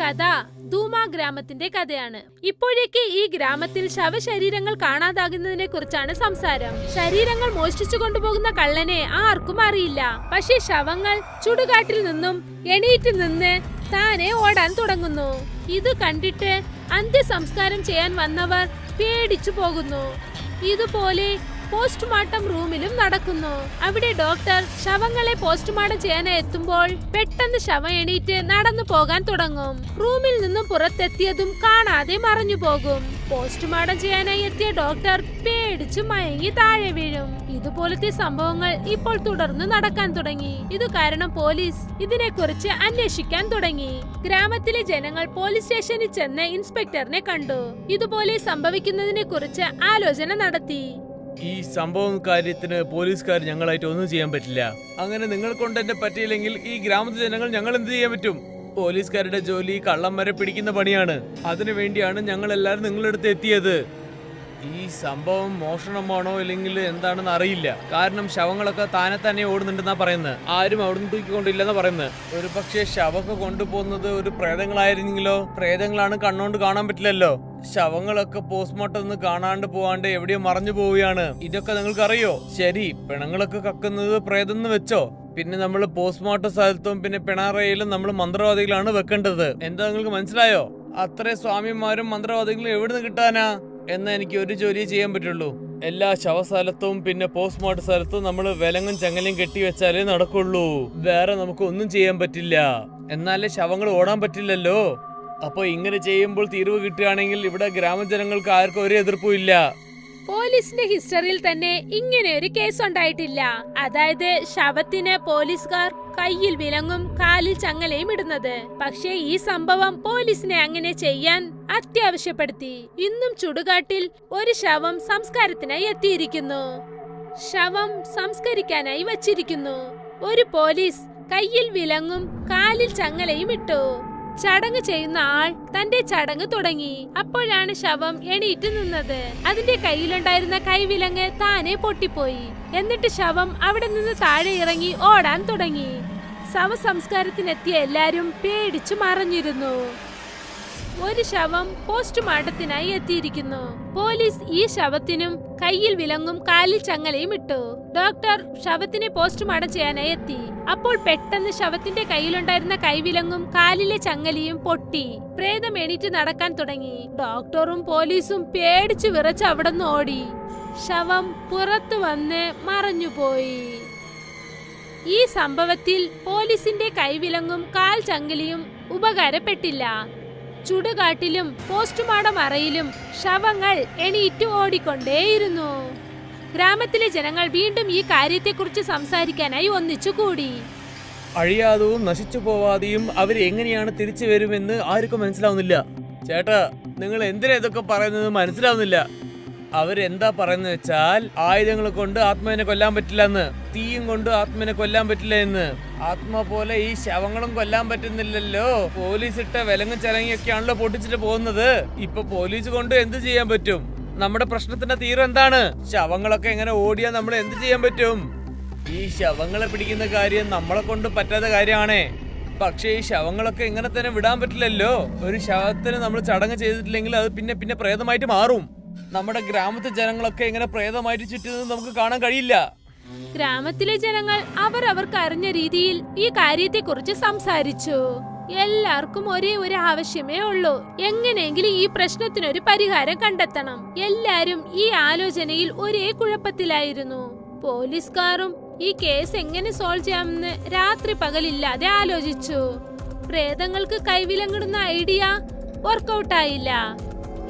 കഥ ധൂമ ഗ്രാമത്തിന്റെ കഥയാണ്. ഇപ്പോഴേക്ക് ഈ ഗ്രാമത്തിൽ ശവശരീരങ്ങൾ കാണാതാകുന്നതിനെ കുറിച്ചാണ് സംസാരം. ശരീരങ്ങൾ മോഷ്ടിച്ചു കൊണ്ടുപോകുന്ന കള്ളനെ ആർക്കും അറിയില്ല. പക്ഷേ ശവങ്ങൾ ചുടുകാട്ടിൽ നിന്നും എണീറ്റിൽ നിന്ന് താനെ ഓടാൻ തുടങ്ങുന്നു. ഇത് കണ്ടിട്ട് അന്ത്യസംസ്കാരം ചെയ്യാൻ വന്നവർ പേടിച്ചു പോകുന്നു. ഇതുപോലെ പോസ്റ്റ്മോർട്ടം റൂമിലും നടക്കുന്നു. അവിടെ ഡോക്ടർ ശവങ്ങളെ പോസ്റ്റ്മോർട്ടം ചെയ്യാൻ എത്തുമ്പോൾ പെട്ടെന്ന് ശവം എണീറ്റ് നടന്നു പോകാൻ തുടങ്ങും. റൂമിൽ നിന്നും പുറത്തെത്തിയതും കാണാതെ മറഞ്ഞു പോകും. പോസ്റ്റ്മോർട്ടം ചെയ്യാനായി എത്തിയ ഡോക്ടർ പേടിച്ച് മയങ്ങി താഴെ വീഴും. ഇതുപോലത്തെ സംഭവങ്ങൾ ഇപ്പോൾ തുടർന്ന് നടക്കാൻ തുടങ്ങി. ഇത് കാരണം പോലീസ് ഇതിനെക്കുറിച്ച് അന്വേഷിക്കാൻ തുടങ്ങി. ഗ്രാമത്തിലെ ജനങ്ങൾ പോലീസ് സ്റ്റേഷനിൽ ചെന്ന് ഇൻസ്പെക്ടറിനെ കണ്ടു. ഇതുപോലെ സംഭവിക്കുന്നതിനെ കുറിച്ച് ആലോചന നടത്തി. ഈ സംഭവം കാര്യത്തിന് പോലീസുകാർ ഞങ്ങളായിട്ട് ഒന്നും ചെയ്യാൻ പറ്റില്ല. അങ്ങനെ നിങ്ങൾ കൊണ്ട് എന്നെ പറ്റിയില്ലെങ്കിൽ ഈ ഗ്രാമത്തിലെ ജനങ്ങൾ ഞങ്ങൾ എന്ത് ചെയ്യാൻ പറ്റും? പോലീസുകാരുടെ ജോലി കള്ളന്മാരെ പിടിക്കുന്ന പണിയാണ്. അതിനു വേണ്ടിയാണ് ഞങ്ങൾ എല്ലാവരും നിങ്ങളുടെ അടുത്ത് എത്തിയത്. ഈ സംഭവം മോഷണമാണോ അല്ലെങ്കിൽ എന്താണെന്ന് അറിയില്ല. കാരണം ശവങ്ങളൊക്കെ താനെ തന്നെ ഓടുന്നുണ്ടെന്നാ പറയുന്നത്. ആരും അവിടെ നിന്ന് തൂക്കിക്കൊണ്ടില്ലെന്നാ പറയുന്നത്. ഒരു പക്ഷേ ശവമൊക്കെ കൊണ്ടുപോകുന്നത് ഒരു പ്രേതങ്ങളായിരുന്നെങ്കിലോ? പ്രേതങ്ങളാണ് കണ്ണോണ്ട് കാണാൻ പറ്റില്ലല്ലോ. ശവങ്ങളൊക്കെ പോസ്റ്റ്മോർട്ടം ഒന്ന് കാണാണ്ട് പോവാണ്ട് എവിടെയോ മറഞ്ഞു പോവുകയാണ്. ഇതൊക്കെ നിങ്ങൾക്ക് അറിയോ ശരി പിണങ്ങളൊക്കെ കക്കുന്നത് പ്രേതം എന്ന് വെച്ചോ? പിന്നെ നമ്മൾ പോസ്റ്റ്മോർട്ടം സ്ഥലത്തും പിന്നെ പിണറയിലും നമ്മൾ മന്ത്രവാദികളാണ് വെക്കേണ്ടത്. എന്താ നിങ്ങൾക്ക് മനസ്സിലായോ? അത്രേ സ്വാമിമാരും മന്ത്രവാദികളും എവിടുന്ന് കിട്ടാനാ? എന്നാ എനിക്ക് ഒരു ജോലിയെ ചെയ്യാൻ പറ്റുള്ളൂ. എല്ലാ ശവസ്ഥലത്തും പിന്നെ പോസ്റ്റ്മോർട്ടം സ്ഥലത്തും നമ്മൾ വിലങ്ങും ചങ്ങലയും കെട്ടി വെച്ചാലേ നടക്കുള്ളൂ. വേറെ നമുക്ക് ഒന്നും ചെയ്യാൻ പറ്റില്ല. എന്നാലേ ശവങ്ങൾ ഓടാൻ പറ്റില്ലല്ലോ. അപ്പൊ ഇങ്ങനെ ചെയ്യുമ്പോൾ തീരുവ് കിട്ടുകയാണെങ്കിൽ ഇവിടെ ഗ്രാമജനങ്ങൾക്ക് ആർക്കും ഒരു എതിർപ്പും ഇല്ല. പോലീസിന്റെ ഹിസ്റ്ററിയിൽ തന്നെ ഇങ്ങനെ ഒരു കേസ് ഉണ്ടായിട്ടില്ല. അതായത് ശവത്തിന് പോലീസുകാർ കയ്യിൽ വിലങ്ങും കാലിൽ ചങ്ങലയും ഇടുന്നത്. പക്ഷേ ഈ സംഭവം പോലീസിനെ അങ്ങനെ ചെയ്യാൻ അത്യാവശ്യപ്പെടുത്തി. ഇന്നും ചുടുകാട്ടിൽ ഒരു ശവം സംസ്കാരത്തിനായി എത്തിയിരിക്കുന്നു. ശവം സംസ്കരിക്കാനായി വച്ചിരിക്കുന്നു. ഒരു പോലീസ് കയ്യിൽ വിലങ്ങും കാലിൽ ചങ്ങലയും ഇട്ടു. ചടങ്ങ് ചെയ്യുന്ന ആൾ തന്റെ ചടങ്ങ് തുടങ്ങി. അപ്പോഴാണ് ശവം എണീറ്റ് നിന്നത്. അതിന്റെ കയ്യിലുണ്ടായിരുന്ന കൈവിലങ്ങ് താനെ പൊട്ടിപ്പോയി. എന്നിട്ട് ശവം അവിടെ നിന്ന് താഴെ ഇറങ്ങി ഓടാൻ തുടങ്ങി. ശവസംസ്കാരത്തിനെത്തിയ എല്ലാരും പേടിച്ചു മറഞ്ഞിരുന്നു. ഒരു ശവം പോസ്റ്റ്മോർട്ടത്തിനായി എത്തിയിരിക്കുന്നു. പോലീസ് ഈ ശവത്തിനും കയ്യിൽ വിലങ്ങും കാലിൽ ചങ്ങലയും ഇട്ടു. ഡോക്ടർ ശവത്തിനെ പോസ്റ്റ്മോർട്ടം ചെയ്യാനായി എത്തി. അപ്പോൾ പെട്ടെന്ന് ശവത്തിന്റെ കയ്യിലുണ്ടായിരുന്ന കൈവിലങ്ങും കാലിലെ ചങ്ങലിയും പൊട്ടി. പ്രേതം എണീറ്റ് നടക്കാൻ തുടങ്ങി. ഡോക്ടറും പോലീസും പേടിച്ചു വിറച്ച് അവിടെ നിന്ന് ഓടി. ശവം പുറത്തു വന്ന് മറഞ്ഞുപോയി. ഈ സംഭവത്തിൽ പോലീസിന്റെ കൈവിലങ്ങും കാൽ ചങ്ങലിയും ഉപകാരപ്പെട്ടില്ല. ചുടുകാട്ടിലും പോസ്റ്റ്മോർട്ടം അറയിലും ശവങ്ങൾ എണീറ്റ് ഓടിക്കൊണ്ടേയിരുന്നു. ഗ്രാമത്തിലെ ജനങ്ങൾ വീണ്ടും ഈ കാര്യത്തെക്കുറിച്ച് സംസാരിക്കാനായി ഒന്നിച്ചുകൂടി അഴിയാതെയും നശിച്ചു പോവാതെയും അവർ എങ്ങനെയാണ് തിരിച്ചു വരുമെന്ന് ആർക്കും മനസ്സിലാവുന്നില്ല. ചേട്ടാ നിങ്ങൾ എന്തിനാ ഇതൊക്കെ പറയുന്നത് മനസ്സിലാവുന്നില്ല. അവരെന്താ പറയുന്നത് വെച്ചാൽ ആയുധങ്ങൾ കൊണ്ട് ആത്മാവിനെ കൊല്ലാൻ പറ്റില്ല എന്ന് തീയും കൊണ്ട് ആത്മാവിനെ കൊല്ലാൻ പറ്റില്ല എന്ന്. ആത്മ പോലെ ഈ ശവങ്ങളും കൊല്ലാൻ പറ്റുന്നില്ലല്ലോ. പോലീസ് ഇട്ട വിലങ്ങും ചലങ്ങിയൊക്കെയാണല്ലോ പൊട്ടിച്ചിട്ട് പോകുന്നത്. ഇപ്പൊ പോലീസ് കൊണ്ട് എന്ത് ചെയ്യാൻ പറ്റും? നമ്മുടെ പ്രശ്നത്തിന്റെ തീരം എന്താണ്? ശവങ്ങളൊക്കെ എങ്ങനെ ഓടിയാ നമ്മൾ എന്ത് ചെയ്യാൻ പറ്റും? ഈ ശവങ്ങളെ പിടിക്കുന്ന കാര്യം നമ്മളെ കൊണ്ട് പറ്റാത്ത കാര്യമാണേ. പക്ഷേ ഈ ശവങ്ങളൊക്കെ ഇങ്ങനെ തന്നെ വിടാൻ പറ്റില്ലല്ലോ. ഒരു ശവത്തിന് നമ്മൾ ചടങ്ങ് ചെയ്തിട്ടില്ലെങ്കിൽ അത് പിന്നെ പിന്നെ പ്രേതമായിട്ട് മാറും. നമ്മുടെ ഗ്രാമത്തെ ജനങ്ങളൊക്കെ ഇങ്ങനെ പ്രേതമായിട്ട് ചുറ്റുന്നത് നമുക്ക് കാണാൻ കഴിയില്ല. ഗ്രാമത്തിലെ ജനങ്ങൾ അവർ അവർക്ക് അറിഞ്ഞ രീതിയിൽ ഈ കാര്യത്തെക്കുറിച്ച് സംസാരിച്ചു. എല്ലാവർക്കും ഒരേ ഒരു ആവശ്യമേ ഉള്ളൂ. എങ്ങനെയെങ്കിലും ഈ പ്രശ്നത്തിനൊരു പരിഹാരം കണ്ടെത്തണം. എല്ലാരും ഈ ആലോചനയിൽ ഒരേ കുഴപ്പത്തിലായിരുന്നു. പോലീസുകാരും ഈ കേസ് എങ്ങനെ സോൾവ് ചെയ്യാമെന്ന് രാത്രി പകലില്ലാതെ ആലോചിച്ചു. പ്രേതങ്ങൾക്ക് കൈവിലങ്ങിടുന്ന ഐഡിയ വർക്കൗട്ട് ആയില്ല.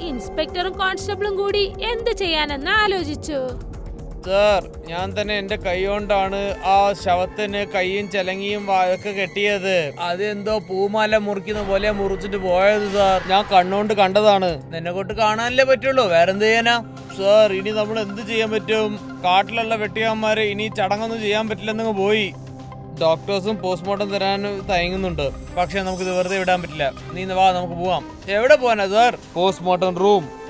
ഇൻസ്പെക്ടറും കോൺസ്റ്റബിളും കൂടി എന്ത് ചെയ്യാനെന്ന് ആലോചിച്ചു. സാർ ഞാൻ തന്നെ എന്റെ കൈ കൊണ്ടാണ് ആ ശവത്തിന് കൈയും ചെലങ്ങിയും വായൊക്കെ കെട്ടിയത്. അതെന്തോ പൂമാല മുറിക്കുന്ന പോലെ മുറിച്ചിട്ട് പോയത് സാർ. ഞാൻ കണ്ണുകൊണ്ട് കണ്ടതാണ്. നിന്നെ കൊണ്ട് കാണാനല്ലേ പറ്റുള്ളൂ. വേറെന്ത് ചെയ്യാനാ? സാർ ഇനി നമ്മൾ എന്ത് ചെയ്യാൻ പറ്റും? കാട്ടിലുള്ള വെട്ടിയാന്മാരെ ഇനി ചടങ്ങൊന്നും ചെയ്യാൻ പറ്റില്ലെന്നങ്ങ് പോയി. ഡോക്ടേഴ്സും പോസ്റ്റ്മോർട്ടം തരാൻ തയങ്ങുന്നുണ്ട്. പക്ഷെ നമുക്ക് ഇത് വെറുതെ വിടാൻ പറ്റില്ല. നീ വാ നമുക്ക് പോവാം. എവിടെ പോവാനാ സാർ? Postmortem room.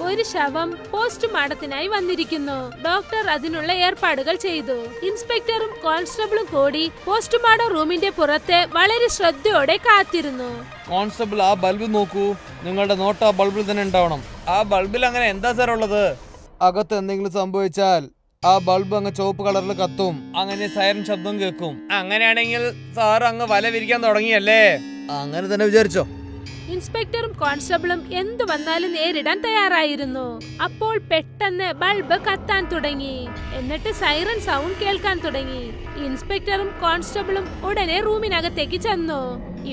ഒരു ശവം പോസ്റ്റ്മോർട്ടത്തിനായി വന്നിരിക്കുന്നു. ഡോക്ടർ അതിനുള്ള ഏർപ്പാടുകൾ ചെയ്തു. ഇൻസ്പെക്ടറും കോൺസ്റ്റബിളും കൂടി പോസ്റ്റ്മോർട്ടം റൂമിന്റെ പുറത്തെ വളരെ ശ്രദ്ധയോടെ കാത്തിരുന്നു. കോൺസ്റ്റബിൾ ആ ബൾബ് നോക്കൂ. നിങ്ങളുടെ നോട്ട് ആ ബൾബിൽ തന്നെ ഉണ്ടാവണം. ആ ബൾബിൽ അങ്ങനെ എന്താ സാർ ഉള്ളത്? അകത്ത് എന്തെങ്കിലും സംഭവിച്ചാൽ ആ ബൾബ് അങ്ങ് ചുവപ്പ് കളറിൽ കത്തും. അങ്ങനെ സൈറൻ ശബ്ദം കേൾക്കും. അങ്ങനെയാണെങ്കിൽ സാർ അങ്ങ് വല വിരിക്കാൻ തുടങ്ങിയല്ലേ? അങ്ങനെ തന്നെ വിചാരിച്ചോ. ഇൻസ്പെക്ടറും കോൺസ്റ്റബിളും എന്തു വന്നാലും നേരിടാൻ തയ്യാറായിരുന്നു. അപ്പോൾ പെട്ടെന്ന് ബൾബ് കത്താൻ തുടങ്ങി. എന്നിട്ട് സൈറൻ സൗണ്ട് കേൾക്കാൻ തുടങ്ങി. ഇൻസ്പെക്ടറും കോൺസ്റ്റബിളും ഉടനെ റൂമിനകത്തേക്ക് ചെന്നു.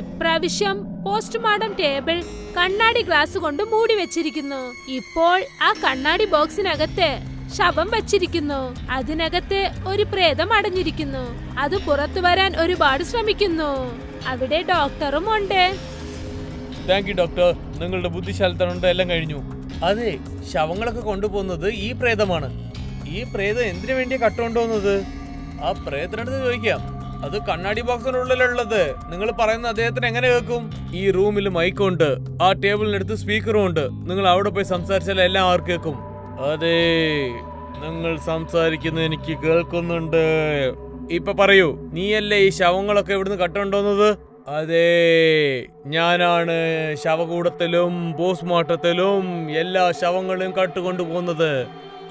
ഇപ്രാവശ്യം പോസ്റ്റ്മോർട്ടം ടേബിൾ കണ്ണാടി ഗ്ലാസ് കൊണ്ട് മൂടി വെച്ചിരിക്കുന്നു. ഇപ്പോൾ ആ കണ്ണാടി ബോക്സിനകത്ത് ശവം വച്ചിരിക്കുന്നു. അതിനകത്ത് ഒരു പ്രേതം അടഞ്ഞിരിക്കുന്നു. അത് പുറത്തു വരാൻ ഒരുപാട് ശ്രമിക്കുന്നു. അവിടെ ഡോക്ടറും ഉണ്ട്. താങ്ക് യു ഡോക്ടർ നിങ്ങളുടെ ബുദ്ധിശാലിത്തനം കൊണ്ട് എല്ലാം കഴിഞ്ഞു. അതെ ശവങ്ങളൊക്കെ കൊണ്ടുപോകുന്നത് ഈ പ്രേതമാണ്. ഈ പ്രേതം എന്തിനു വേണ്ടിയാ കട്ടുകൊണ്ടുപോകുന്നത് ആ പ്രേതത്തിനടുത്ത് ചോദിക്കാം. അത് കണ്ണാടി ബോക്സിനുള്ളിലുള്ളത്. നിങ്ങൾ പറയുന്ന അദ്ദേഹത്തിന് എങ്ങനെ കേൾക്കും? ഈ റൂമിൽ മൈക്കുണ്ട് ആ ടേബിളിനടുത്ത് സ്പീക്കറും ഉണ്ട്. നിങ്ങൾ അവിടെ പോയി സംസാരിച്ചാൽ എല്ലാം ആർക്ക് കേൾക്കും അതെ നിങ്ങൾ സംസാരിക്കുന്നത് എനിക്ക് കേൾക്കുന്നുണ്ട്. ഇപ്പൊ പറയൂ നീയല്ലേ ഈ ശവങ്ങളൊക്കെ ഇവിടുന്ന് കട്ടുണ്ടോന്നത് അതെ ഞാനാണ് ശവകൂടത്തിലും പോസ്റ്റ്മോർട്ടത്തിലും എല്ലാ ശവങ്ങളും കട്ടുകൊണ്ടു പോകുന്നത്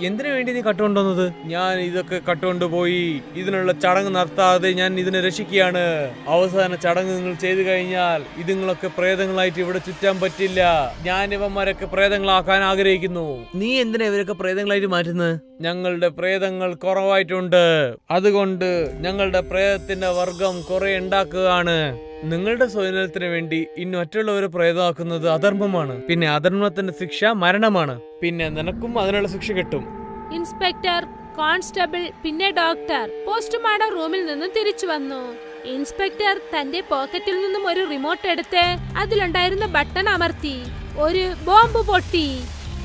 എന്തിനു വേണ്ടി നീ കട്ടുകൊണ്ടുവന്നത് ഞാൻ ഇതൊക്കെ കട്ടുകൊണ്ടുപോയി ഇതിനുള്ള ചടങ്ങ് നടത്താതെ ഞാൻ ഇതിനെ രക്ഷിക്കുകയാണ്. അവസാന ചടങ്ങ് നിങ്ങൾ ചെയ്തു കഴിഞ്ഞാൽ ഇതുങ്ങളൊക്കെ പ്രേതങ്ങളായിട്ട് ഇവിടെ ചുറ്റാൻ പറ്റില്ല. ഞാൻ ഇവന്മാരൊക്കെ പ്രേതങ്ങളാക്കാൻ ആഗ്രഹിക്കുന്നു. നീ എന്തിനാ ഇവരൊക്കെ പ്രേതങ്ങളായിട്ട് മാറ്റുന്നത്? ഞങ്ങളുടെ പ്രേതങ്ങൾ കുറവായിട്ടുണ്ട്. അതുകൊണ്ട് ഞങ്ങളുടെ പ്രേതത്തിന്റെ വർഗം കുറെ ഉണ്ടാക്കുകയാണ്. നിങ്ങളുടെ സ്വജനത്തിന് വേണ്ടി ഇനി മറ്റുള്ളവരെ പ്രേതമാക്കുന്നത് അധർമ്മമാണ്. പിന്നെ അധർമ്മത്തിന്റെ ശിക്ഷ മരണമാണ്. പിന്നെ നിനക്കും അതിനുള്ള ശിക്ഷ കിട്ടും. ഇൻസ്പെക്ടർ കോൺസ്റ്റബിൾ പിന്നെ ഡോക്ടർ പോസ്റ്റ്മോർട്ടം റൂമിൽ നിന്ന് തിരിച്ചു വന്നു. ഇൻസ്പെക്ടർ തന്റെ പോക്കറ്റിൽ നിന്നും ഒരു റിമോട്ട് എടുത്ത് അതിലുണ്ടായിരുന്ന ബട്ടൺ അമർത്തി. ഒരു ബോംബ് പൊട്ടി.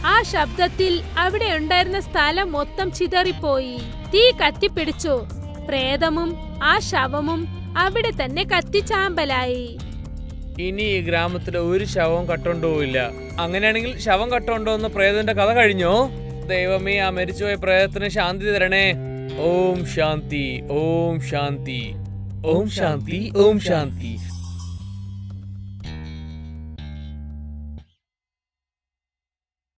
ആ ശബ്ദത്തിൽ അവിടെ ഉണ്ടായിരുന്ന സ്ഥലം മൊത്തം ചിതറിപ്പോയി. തീ കത്തിപ്പിടിച്ചു. പ്രേതമും ആ ശവമും അവിടെ തന്നെ കത്തിച്ചാമ്പലായി. ഇനി ഈ ഗ്രാമത്തിലെ ഒരു ശവം കട്ടുണ്ടോയില്ല അങ്ങനെയാണെങ്കിൽ ശവം കട്ടുകൊണ്ടുവന്ന പ്രേതന്റെ കഥ കഴിഞ്ഞോ? ദൈവമേ ആ മരിച്ചുപോയ പ്രേതത്തിന് ശാന്തി തരണേ. ഓം ശാന്തി ഓം ശാന്തി. ഓം ശാന്തി ഓം ശാന്തി.